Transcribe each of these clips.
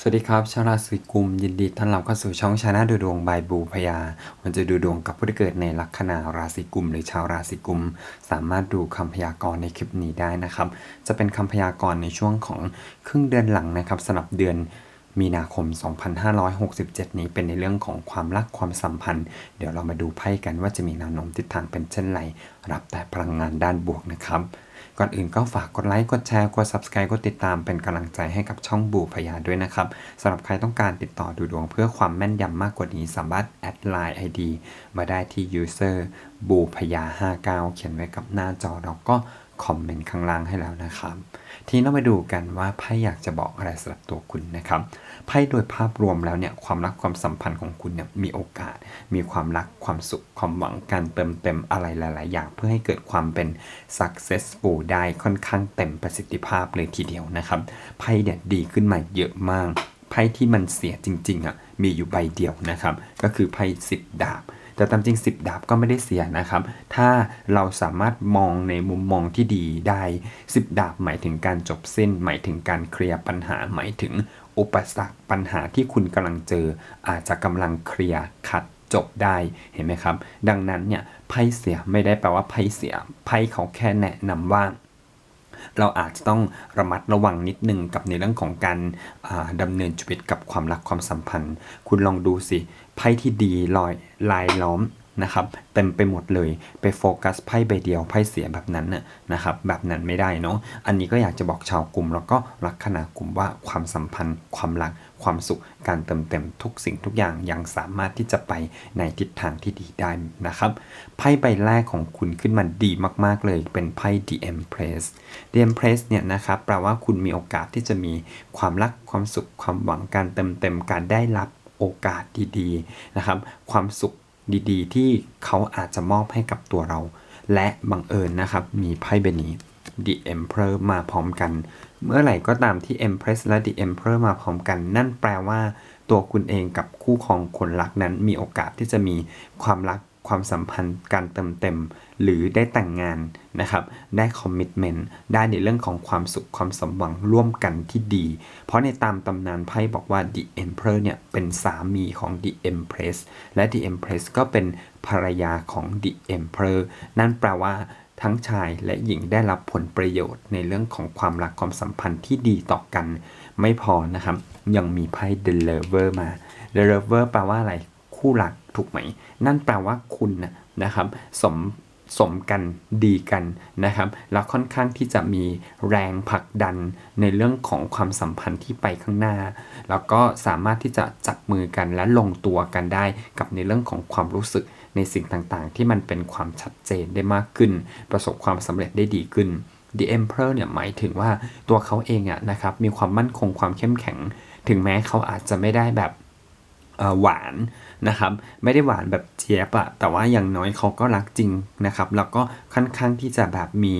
สวัสดีครับชาวราศีกุม ยินดีต้อนรับเข้าสู่ช่องชาแนลดูดวงบายบูพยามันจะดูดวงกับผู้ที่เกิดในลัคนาราศีกุม หรือชาวราศีกุม สามารถดูคำพยากรณ์ในคลิปนี้ได้นะครับ จะเป็นคำพยากรณ์ในช่วงของครึ่งเดือนหลังนะครับสำหรับเดือนมีนาคม 2567 นี้เป็นในเรื่องของความรักความสัมพันธ์ เดี๋ยวเรามาดูไพ่กันว่าจะมีแนวโน้มทิศทางเป็นเช่นไร รับแต่พลังงานด้านบวกนะครับ ก่อนอื่นก็ฝากกดไลค์กดแชร์กด subscribe กดติดตามเป็นกำลังใจให้กับช่องบูพยาด้วยนะครับสำหรับใครต้องการติดต่อดูดวงเพื่อความแม่นยำมากกว่านี้สามารถแอดไลน์ ID มาได้ที่ user บูพยา59 เขียนไว้กับหน้าจอเราก็ คอมเมนต์ข้างล่างให้แล้วนะครับ ทีนี้เรามาดูกันว่าไพ่อยากจะบอกอะไรสำหรับตัวคุณนะครับไพ่โดยภาพรวมแล้วเนี่ยความรักความสัมพันธ์ของคุณเนี่ยมีโอกาส มีความรักความสุขความหวังการเติมเต็มอะไรหลาย ๆ อย่างเพื่อให้เกิดความเป็น successful ได้ค่อนข้างเต็มประสิทธิภาพเลยทีเดียวนะครับไพ่เนี่ยดีขึ้นมาเยอะมากไพ่ที่มันเสียจริง ๆอะมีอยู่ใบเดียวนะครับ ก็คือไพ่สิบดาบ แต่ตามจริง 10 ดาบก็ไม่ได้เสียนะครับ ถ้าเราสามารถมองในมุมมองที่ดีได้ 10 ดาบหมายถึงการจบสิ้น หมายถึงการเคลียร์ปัญหาหมายถึงอุปสรรคปัญหาที่คุณกำลังเจอ อาจจะกำลังเคลียร์ขัดจบได้เห็นไหมครับ ดังนั้นเนี่ยไพ่เสียไม่ได้แปลว่าไพ่เสียไพ่เขาแค่แนะนำว่า เราอาจจะต้องระมัดระวังนิดนึงกับในเรื่องของการาดำเนินชีวิตกับความรักความสัมพันธ์ คุณลองดูสิไพ่ที่ดีลอยลายล้อม นะครับเต็มไปหมดเลยไปโฟกัสไพ่ใบเดียวไพ่เสียแบบนั้นน่ะนะครับแบบนั้นไม่ได้เนาะอันนี้ก็อยากจะบอกชาวกลุ่ม แล้วก็ลักคนากลุ่มว่าความสัมพันธ์ ความรัก ความสุข การเติมเต็มทุกสิ่งทุกอย่างยังสามารถที่จะไปในทิศทางที่ดีได้นะครับไพ่ใบแรกของคุณขึ้นมาดีมากๆเลยเป็นไพ่ The Empress The Empress เนี่ยนะครับแปลว่าคุณมีโอกาสที่จะมีความรักความสุขความหวังการเติมเต็มการได้รับโอกาสดีๆนะครับ ความสุข ดีๆ ที่เขาอาจจะมอบให้กับตัวเรา และบังเอิญนะครับ มีไพ่ใบนี้ The Emperor มาพร้อมกัน เมื่อไหร่ก็ตามที่ Empress และ The Emperor มาพร้อมกัน นั่นแปลว่า ตัวคุณเองกับคู่ครองคนรักนั้นมีโอกาสที่จะมีความรัก ความสัมพันธ์การเติมเต็ม หรือได้แต่งงานนะครับ ได้คอมมิชเมนต์ได้ในเรื่องของความสุขความสมหวังร่วมกันที่ดี เพราะในตามตำนานไพ่บอกว่า The Emperor เนี่ยเป็นสามีของ The Empress และ The Empress ก็เป็นภรรยาของ The Emperor นั่นแปลว่าทั้งชายและหญิงได้รับผลประโยชน์ในเรื่องของความรักความสัมพันธ์ที่ดีต่อกัน ไม่พอนะครับ ยังมีไพ่ The Lover มา The Lover แปลว่าอะไร คู่รักถูกไหม นั่นแปลว่าคุณนะครับสมสมกันดีกันนะครับแล้วค่อนข้างที่จะมีแรงผลักดันในเรื่องของความสัมพันธ์ที่ไปข้างหน้า แล้วก็สามารถที่จะจับมือกันและลงตัวกันได้กับในเรื่องของความรู้สึกในสิ่งต่างๆ ที่มันเป็นความชัดเจนได้มากขึ้น ประสบความสำเร็จได้ดีขึ้น The Emperor เนี่ยหมายถึงว่าตัวเขาเองอะนะครับมีความมั่นคงความเข้มแข็ง ถึงแม้เขาอาจจะไม่ได้แบบ หวานนะครับ ไม่ได้หวานแบบเจี๊ยบอะแต่ว่าอย่างน้อยเขาก็รักจริงนะครับ แล้วก็ค่อนข้างที่จะแบบมี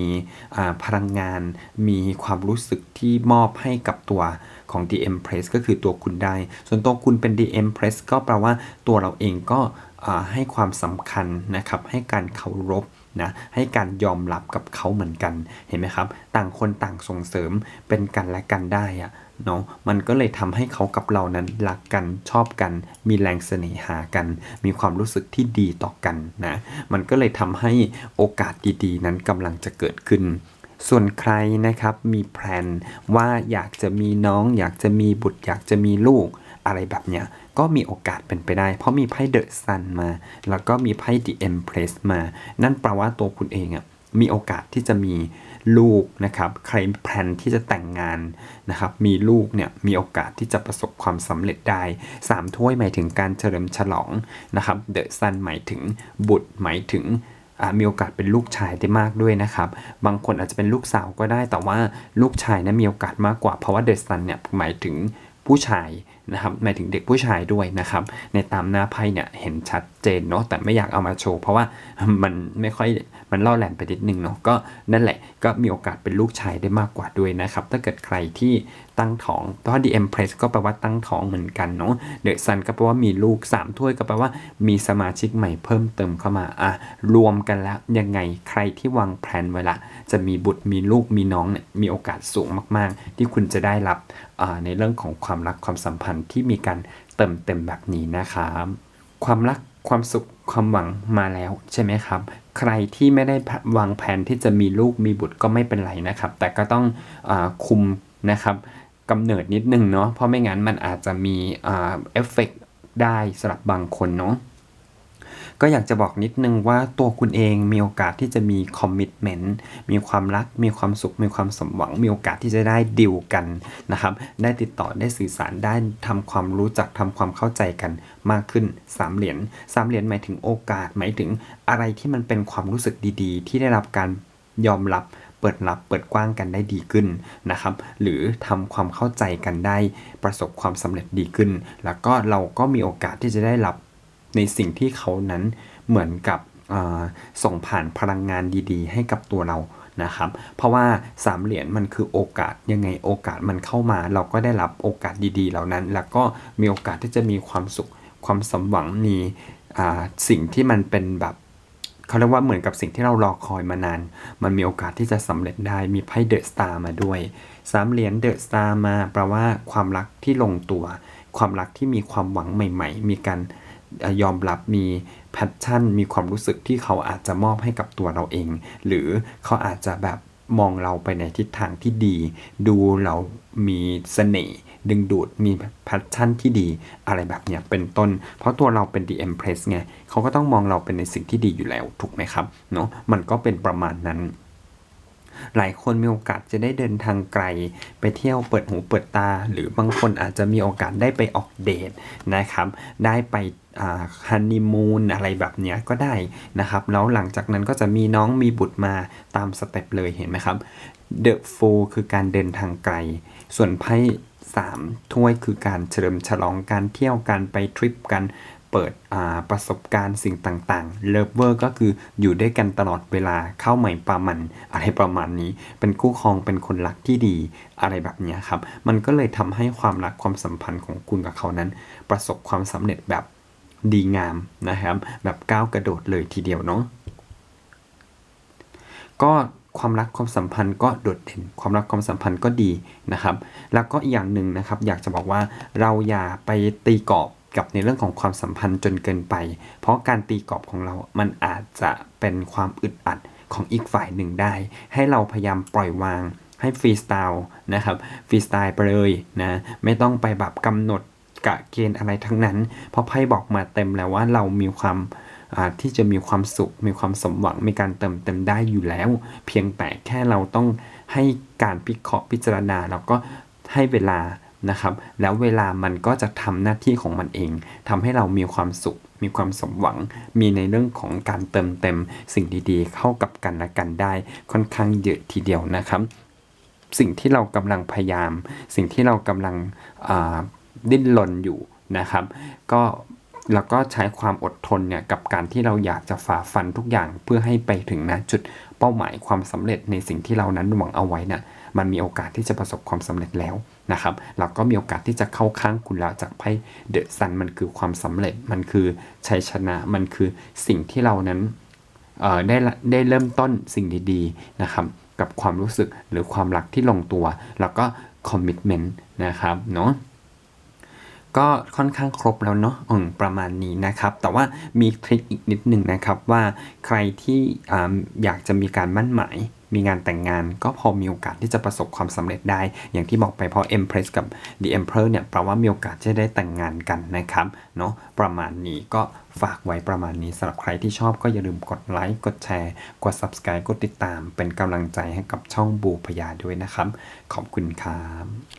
พลังงาน มีความรู้สึกที่มอบให้กับตัวของ The Empress ก็คือตัวคุณได้ ส่วนตัวคุณเป็น The Empress ก็แปลว่าตัวเราเองก็ให้ความสำคัญนะครับ ให้การเคารพ นะให้การยอมรับกับเขาเหมือนกันเห็นไหมครับ ต่างคนต่างส่งเสริมเป็นกันและกันได้อะเนาะมันก็เลยทำให้เขากับเรานั้นรักกันชอบกัน มีแรงเสน่หากัน มีความรู้สึกที่ดีต่อกันนะมันก็เลยทำให้โอกาสดีๆ นั้นกำลังจะเกิดขึ้นส่วนใครนะครับมีแพลนว่าอยากจะมีน้อง อยากจะมีบุตร อยากจะมีลูก อะไรแบบเนี้ยก็มีโอกาสเป็นไปได้ เพราะมีไพ่เดอะซันมา แล้วก็มีไพ่ The Empress มา นั่นแปลว่าตัวคุณเองอะ่ะมีโอกาสที่จะมีลูกนะครับ ใครแพลนที่จะแต่งงานนะครับ มีลูกเนี่ยมีโอกาสที่จะประสบความสำเร็จได้ 3 ถ้วยหมายถึงการเฉลิมฉลองนะครับเดอะซันหมายถึงบุตรหมายถึงมีโอกาสเป็นลูกชายได้มากด้วยนะครับ บางคนอาจจะเป็นลูกสาวก็ได้ แต่ว่าลูกชายนะมีโอกาสมากกว่า เพราะว่าเดอะซันเนี่ยหมายถึงผู้ชาย นะครับหมายถึงเด็กผู้ชายด้วยนะครับ ในตามหน้าไพ่เนี่ยเห็นชัดเจนเนาะแต่ไม่อยากเอามาโชว์ เพราะว่ามันไม่ค่อยมันเล่อแหลมไปนิดนึงเนาะก็นั่นแหละก็มีโอกาสเป็นลูกชายได้มากกว่าด้วยนะครับ ถ้าเกิดใครที่ตั้งท้องเพราะว่า The Empress ก็แปลว่าตั้งท้องเหมือนกันเนาะ The Sun ก็แปลว่ามีลูก 3 ถ้วยก็แปลว่ามีสมาชิกใหม่เพิ่มเติมเข้ามาอะรวมกันแล้วยังไงใครที่วางแผนไว้ละจะมีบุตรมีลูกมีน้องเนี่ยมีโอกาสสูงมาก ๆ ที่คุณจะได้รับในเรื่องของความรักความสัมพันธ์ที่มีการเติมเต็มแบบนี้นะครับความรักความสุขความหวังมาแล้วใช่ไหมครับ ใครที่ไม่ได้วางแผนที่จะมีลูกมีบุตรก็ไม่เป็นไรนะครับ แต่ก็ต้องอคุมนะครับกำเนิดนิดนึงเนาะเพราะไม่งั้นมันอาจจะมีอเอฟเฟกต์ได้สำหรับบางคนเนาะ ก็อยากจะบอกนิดนึงว่าตัวคุณเองมีโอกาสที่จะมีคอมมิชเมนต์มีความรัก มีความสุข มีความสมหวัง มีโอกาสที่จะได้ดิวกันนะครับ ได้ติดต่อได้สื่อสารได้ทำความรู้จักทำความเข้าใจกันมากขึ้นสามเหรียญสามเหรียญหมายถึงโอกาสหมายถึงอะไรที่มันเป็นความรู้สึกดีๆ ที่ได้รับการยอมรับเปิดรับเปิดกว้างกันได้ดีขึ้นนะครับ หรือทำความเข้าใจกันได้ประสบความสำเร็จดีขึ้น แล้วก็เราก็มีโอกาสที่จะได้รับ ในสิ่งที่เขานั้นเหมือนกับส่งผ่านพลังงานดีๆ ให้กับตัวเรานะครับ เพราะว่าสามเหรียญมันคือโอกาสยังไงโอกาสมันเข้ามา เราก็ได้รับโอกาสดีๆ เหล่านั้น แล้วก็มีโอกาสที่จะมีความสุขความสมหวังมีสิ่งที่มันเป็นแบบเขาเรียกว่าเหมือนกับสิ่งที่เรารอคอยมานาน มันมีโอกาสที่จะสำเร็จได้มีไพ่เดอะสตาร์มาด้วยสามเหรียญเดอะสตาร์มาแปลว่าความรักที่ลงตัว ความรักที่มีความหวังใหม่ ๆ มีการ ยอมรับมีแพชชั่น มีความรู้สึกที่เขาอาจจะมอบให้กับตัวเราเอง หรือเขาอาจจะแบบมองเราไปในทิศทางที่ดี ดูเรามีเสน่ห์ดึงดูดมีแพชชั่นที่ดีอะไรแบบเนี้ยเป็นต้น เพราะตัวเราเป็น The Empress ไงเขาก็ต้องมองเราเป็นในสิ่งที่ดีอยู่แล้วถูกไหมครับเนาะมันก็เป็นประมาณนั้น หลายคนมีโอกาสจะได้เดินทางไกล ไปเที่ยวเปิดหูเปิดตา หรือบางคนอาจจะมีโอกาสได้ไปออกเดทนะครับ ได้ไป ฮันนีมูนอะไรแบบเนี้ยก็ได้นะครับ แล้วหลังจากนั้นก็จะมีน้องมีบุตรมาตามสเต็ปเลยเห็นไหมครับ The Fool คือการเดินทางไกล ส่วนไพ่สามถ้วยคือการเฉลิมฉลองการเที่ยวการไปทริปกันเปิดประสบการณ์สิ่งต่างๆ เลิฟเวอร์ก็คืออยู่ด้วยกันตลอดเวลาเข้าใหม่ปามัน อะไรประมาณนี้ เป็นคู่ครองเป็นคนรักที่ดีอะไรแบบนี้ครับ มันก็เลยทำให้ความรักความสัมพันธ์ของคุณกับเขานั้น ประสบความสำเร็จแบบ ดีงามนะครับ แบบก้าวกระโดดเลยทีเดียวเนาะก็ความรักความสัมพันธ์ก็โดดเด่น ความรักความสัมพันธ์ก็ดีนะครับ แล้วก็อีกอย่างหนึ่งนะครับ อยากจะบอกว่าเราอย่าไปตีกรอบกับในเรื่องของความสัมพันธ์จนเกินไป เพราะการตีกรอบของเรา มันอาจจะเป็นความอึดอัดของอีกฝ่ายหนึ่งได้ ให้เราพยายามปล่อยวางให้ฟรีสไตล์นะครับ ฟรีสไตล์ไปเลยนะ ไม่ต้องไปแบบกำหนด กะเกณฑ์อะไรทั้งนั้น เพราะไพ่บอกมาเต็มแล้วว่าเรามีความที่จะมีความสุข มีความสมหวัง มีการเติมเต็มได้อยู่แล้ว เพียงแต่แค่เราต้องให้การพิเคราะห์พิจารณาแล้วก็ให้เวลานะครับ แล้วเวลามันก็จะทำหน้าที่ของมันเองทำให้เรามีความสุข มีความสมหวัง มีในเรื่องของการเติมเต็ม สิ่งดีๆ เข้ากับกันและกันได้ค่อนข้างเยอะทีเดียวนะครับ สิ่งที่เรากำลังพยายาม สิ่งที่เรากำลัง ดิ้นรนอยู่นะครับ ก็แล้วก็ใช้ความอดทนเนี่ยกับการที่เราอยากจะฝ่าฟันทุกอย่างเพื่อให้ไปถึงนะจุดเป้าหมายความสำเร็จในสิ่งที่เรานั้นหวังเอาไว้นะ่ะมันมีโอกาสที่จะประสบความสำเร็จแล้วนะครับเราก็มีโอกาสที่จะเข้าข้างคุณแล้วจากไพ่เดอะซันมันคือความสำเร็จมันคือชัยชนะมันคือสิ่งที่เรานั้นได้ได้เริ่มต้นสิ่งดีๆนะครับกับความรู้สึกหรือความรักที่ลงตัว แล้วก็คอมมิชเมนต์นะครับเนาะ ก็ค่อนข้างครบแล้วเนาะอืประมาณนี้นะครับ แต่ว่ามีทริคอีกนิดหนึ่งนะครับว่าใครที่ออยากจะมีการมั่นหมาย มีงานแต่งงาน ก็พอมีโอกาสที่จะประสบความสำเร็จได้ อย่างที่บอกไปเพราะ Empress กับ The Emperor เนี่ยแปลว่ามีโอกาสจะได้แต่งงานกันนะครับเนาะประมาณนี้ก็ฝากไว้ประมาณนี้สำหรับใครที่ชอบก็อย่าลืมกดไลค์กดแชร์ กด Subscribe กดติดตาม เป็นกำลังใจให้กับช่องบูพยาด้วยนะครับ ขอบคุณครับ